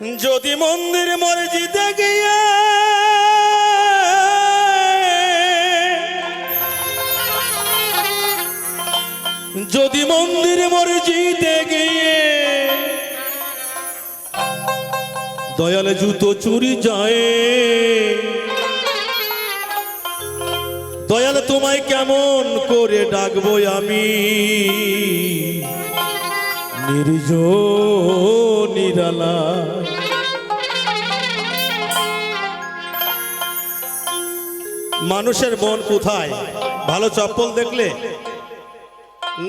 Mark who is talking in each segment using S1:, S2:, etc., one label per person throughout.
S1: যদি মন্দির মসজিদে গিয়ে যদি মন্দির মসজিদে গিয়ে দয়াল জুতো চুরি যায়, দয়াল তোমায় কেমন করে ডাকবো আমি? নির্জ নিরালা। মানুষের মন কোথায়? ভালো চপ্পল দেখলে?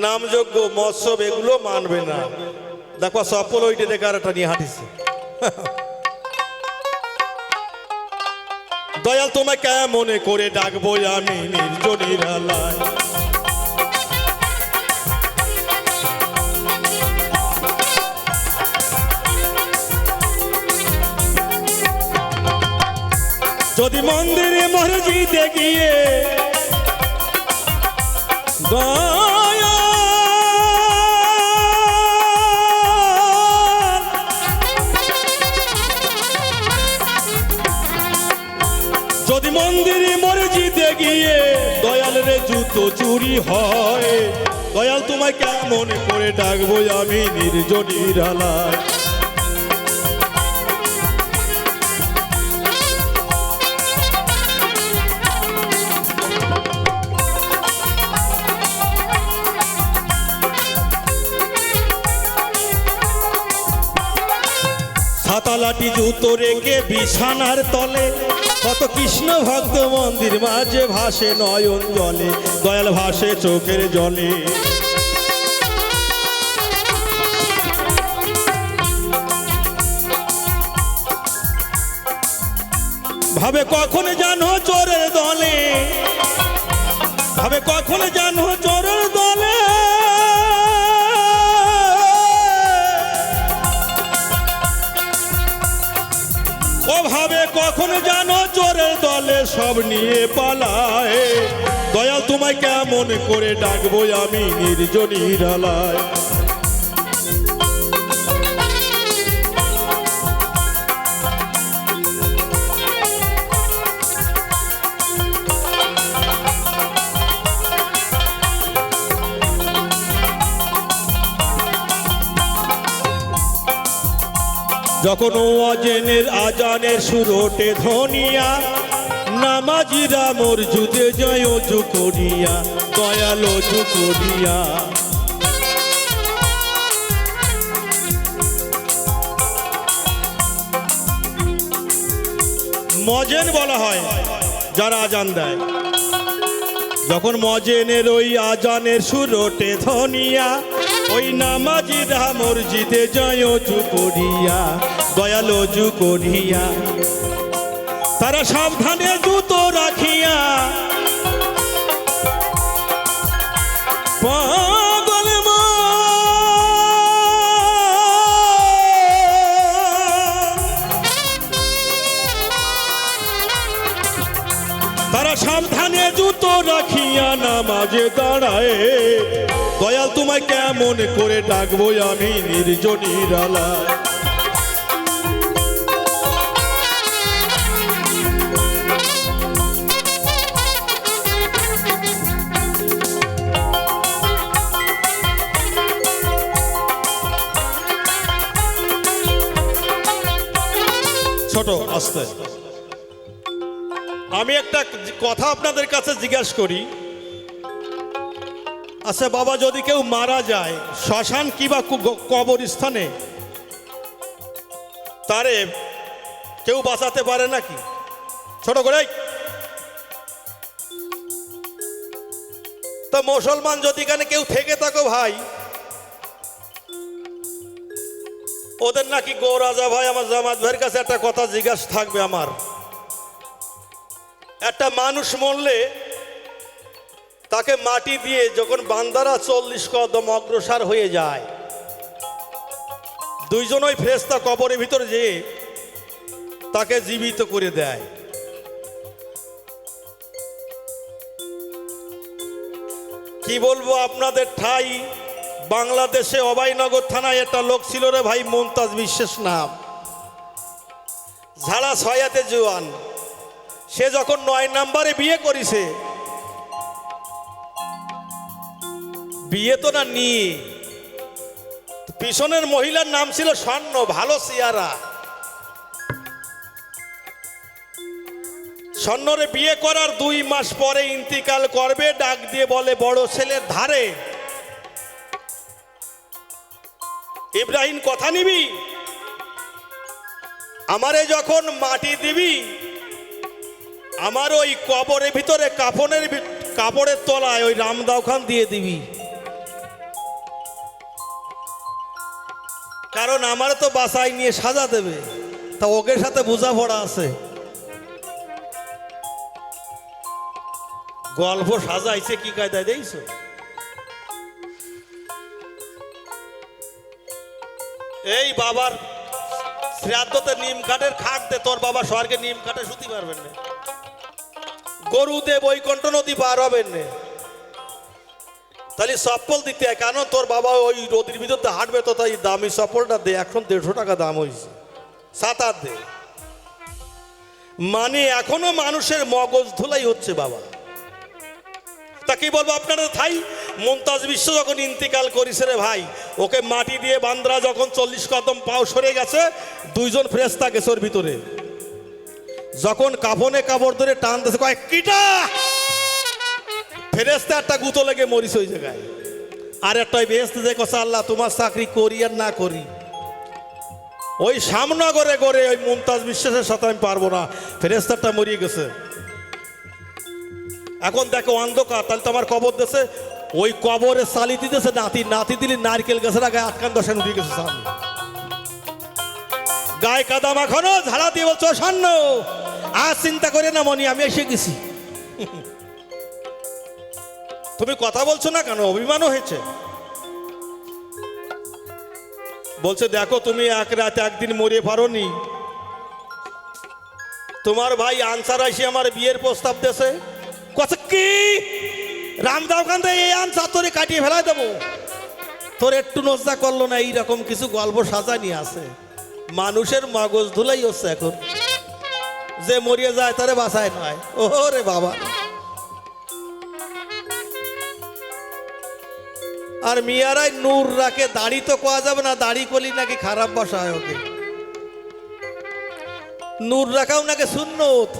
S1: নামযোগ্য মৎসব এগুলো মানবে না। দেখো, চপ্পল ওইটা দেখে আর একটা নিয়ে হাঁটিছে। দয়াল, তোমায় কেমনে করে ডাকবো আমি নির্জনীরালায় যদি মন্দিরে মসজিদে গিয়ে যদি মন্দিরে মসজিদে গিয়ে দয়াল রে জুতো চুরি হয়, দয়াল তোমায় কেমন করে ডাকবো আমি নির্জনীর আলায় সাতালাটি জুতো রেখে বিছানার তলে। কত কৃষ্ণ ভক্ত মন্দির মাঝে ভাসে নয়ন জলে, দয়াল ভাসে চোখের জলে। ভাবে কখন জানো চোরের দলে? ভাবে কখন জানো চোরের দলে কখন জানো চোরের দলে সব নিয়ে পালায়। দয়াল তোমায় কেমন করে ডাকবো আমি নির্জনীর আলায়। যখন ও অজেনের আজানের সুর ওঠে ধনিয়া নামাজিরা মোর জুদে জয় অজু করিয়া, দয়াল করিয়া। মজেন বলা হয়, যারা আজান দেয়। যখন মজেনের ওই আজানের সুরোটে ধনিয়া, ওই নামাজিরা মসজিদে জয় অজু দয়াল করিয়া। তারা সাবধানে জুতো রাখিয়া সাবধানে জুতো রাখিয়া নামাজে দাঁড়ায়। দয়াল তোমায় কেমন করে ডাকবো আমি নির্জনীর আলায়। ছোট, আস্তে। আমি একটা কথা আপনাদের কাছে জিজ্ঞাসা করি। আচ্ছা বাবা, যদি কেউ মারা যায়, শ্মশান কিবা কবরস্থানে? তারে কেউ বাঁচাতে পারে নাকি? ছোট করে। তো মুসলমান যদি এখানে কেউ থেকে থাকো ভাই, ওদের নাকি গো রাজা ভাই, আমার জামাত ভাইয়ের কাছে একটা কথা জিজ্ঞাসা থাকবে আমার। একটা মানুষ মরলে তাকে মাটি দিয়ে যখন বান্দারা চল্লিশ কদম অগ্রসর হয়ে যায়, দুইজন ওই ফেরেস্তা কবরের ভিতরে যেয়ে তাকে জীবিত করে দেয়। কি বলব আপনাদের ঠাই, বাংলাদেশে অবাইনগর থানায় একটা লোক ছিল রে ভাই, মমতাজ বিশ্বাস নাম। ঝাড়া ছয়াতে জোয়ান। সে যখন নয় নাম্বারে বিয়ে করেছে, বিয়ে তো না নিয়ে পিছনের মহিলার নাম ছিল স্বর্ণ, ভালো সিয়ারা। স্বর্ণরে বিয়ে করার দুই মাস পরে ইন্তিকাল করবে, ডাক দিয়ে বলে, বড় ছেলের ধারে। ইব্রাহিম, কথা নিবি? আমারে যখন মাটি দিবি আমার ওই কবরের ভিতরে, কাফনের ভি- কাপড়ের তলায় ওই রামদাও খান দিয়ে দিবি। কারণ আমার তো বাসায় নিয়ে সাজা দেবে। তা ওকে সাথে বোঝাপড়া আছে। গল্প সাজাইছে কি কায়দায় দেখছ? এই বাবার শ্রাদ্ধতে নিম কাঠের খাট দে, তোর বাবা স্বর্গে নিম কাঠে শুতে পারবেন না গরু দে বৈকণ্ঠ নদী পার হবেন না। তাহলে সফল দিতে হয় কেন তোর বাবা ওই নদীর ভিতর দিয়ে হাঁটবে তো তাই দামি সফলটা দে, এখন দেড়শো টাকা দাম হয়েছে। সাত আট দে। মানে এখনও মানুষের মগজ ধুলাই হচ্ছে বাবা। তা কি বলব আপনারা থাই মমতাজ বিশ্ব যখন ইন্তিকাল করিছে রে ভাই, ওকে মাটি দিয়ে বান্দ্রা যখন চল্লিশ কদম পাও সরে গেছে, দুইজন ফ্রেস্তা গেছে ওর ভিতরে। যখন কাফনে কাপড় ধরে টান দিয়েছে, কয়, কিটা? ফেরেস্তা একটা গুতো লেগে মরিস ওই জায়গায়। আর একটা বেহেস্তে যে আল্লাহ, তোমার চাকরি করি আর না করি। ওই সামনগরে করে ওই মমতাজ বিশ্বাসের সাথে আমি পারব না। ফেরেস্তারটা মরিয়ে গেছে। এখন দেখো অন্ধকার, তাহলে তো আমার কবর দেশে ওই কবরে সালি দিতেছে, নাতি নাতি দিলি নারকেল গাছের গায়ে আটকান দশান উঠে গেছে সামনে। গায়ে কাদা মাখানো, ঝাড়া দিয়ে বলছো সান্ন আর চিন্তা করে না, মনি, আমি এসে গেছি। তুমি কথা বলছো না কেন? অভিমানও হয়েছে। বলছে, দেখো, তুমি এক রাতে একদিন মরে পারোনি। তোমার ভাই আনসার আসি, আমার বিয়ের প্রস্তাব দেশে কথা কি? রামদাও কান্দে এই আনসার তোরে কাটিয়ে ফেলাই দেবো। তোর একটু নজা করল না, এইরকম কিছু গল্প সাজা নিয়ে আছে। মানুষের মগজ ধুলাই হচ্ছে এখন। যে মরিয়ে যায়, তারে বাসায় নয় ওরে বাবা। আর মিয়ারাই নূর রাখে দাড়ি তো কোয়া যাবে না, দাড়ি করলি নাকি খারাপ বসা হয় ওকে। নূর রাখাও নাকি সুন্নত।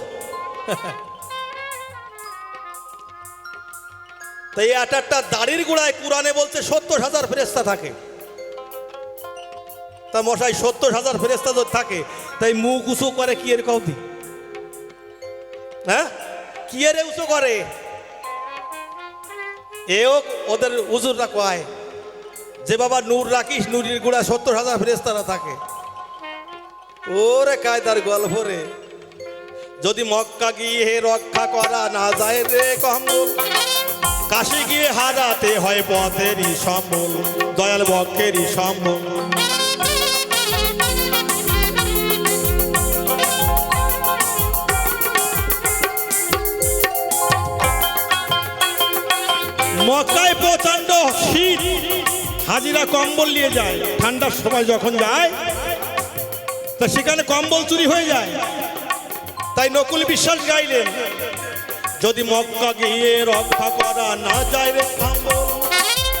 S1: তাই আটারটা দাড়ির গোড়ায় কোরআনে বলছে, সত্তর হাজার ফেরেস্তা থাকে। তা মশাই, সত্তর হাজার ফেরেস্তা যদি থাকে, তাই মুখ উঁচু করে কি এর কৌদি হ্যাঁ? কি এর উঁচু করে? এও ওদের উজুররা কয়, যে বাবা নূর রাখিস, নুরির গুড়া সত্তর হাজার ফেরেস্তারা থাকে। ওরে কায়দার গল্প রে। যদি মক্কা গিয়ে রক্ষা করা না যায় রে কম্বল কাশি গিয়ে হারাতে হয় পথেরই সম্বল, দয়াল বক্ষেরই সম্বল। মক্কায় প্রচণ্ড শীত। হাজিরা কম্বল নিয়ে যায়। ঠান্ডার সময় যখন যায়, তা সেখানে কম্বল চুরি হয়ে যায়। তাই নকুল বিশ্বাস গাইলেন, যদি মক্কা গিয়ে রক্ষা করা না যায় রে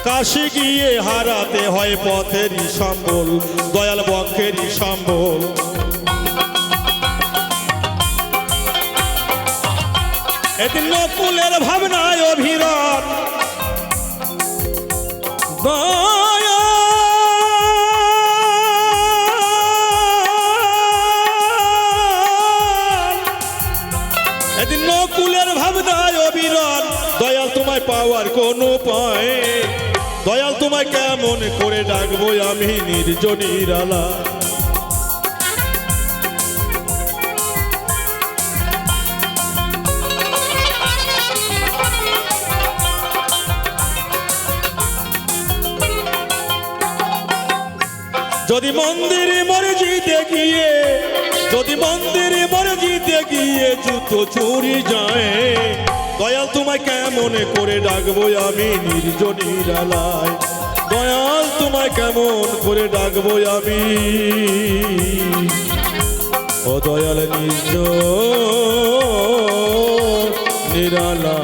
S1: কাশি গিয়ে হারাতে হয় পথেরই সম্বল, দয়াল বক্ষেরই সম্বল। এদিন নকুলের ভাবনায় দয়াল এদিন নকুলের ভাবনায় অবিরল দয়াল তোমায় পাওয়ার দয়াল তোমায় কেমন করে ডাকবো আমি নির্জনীর আলা যদি মন্দিরে মসজিদে গিয়ে, যদি মন্দিরে মসজিদে গিয়ে জুতো চুরি যায়, দয়াল তোমায় কেমন করে ডাকবো আমি নির্জনীর আলায় দয়াল তোমায় কেমন করে ডাকবো আমি? ও দয়াল নিজ নিরালা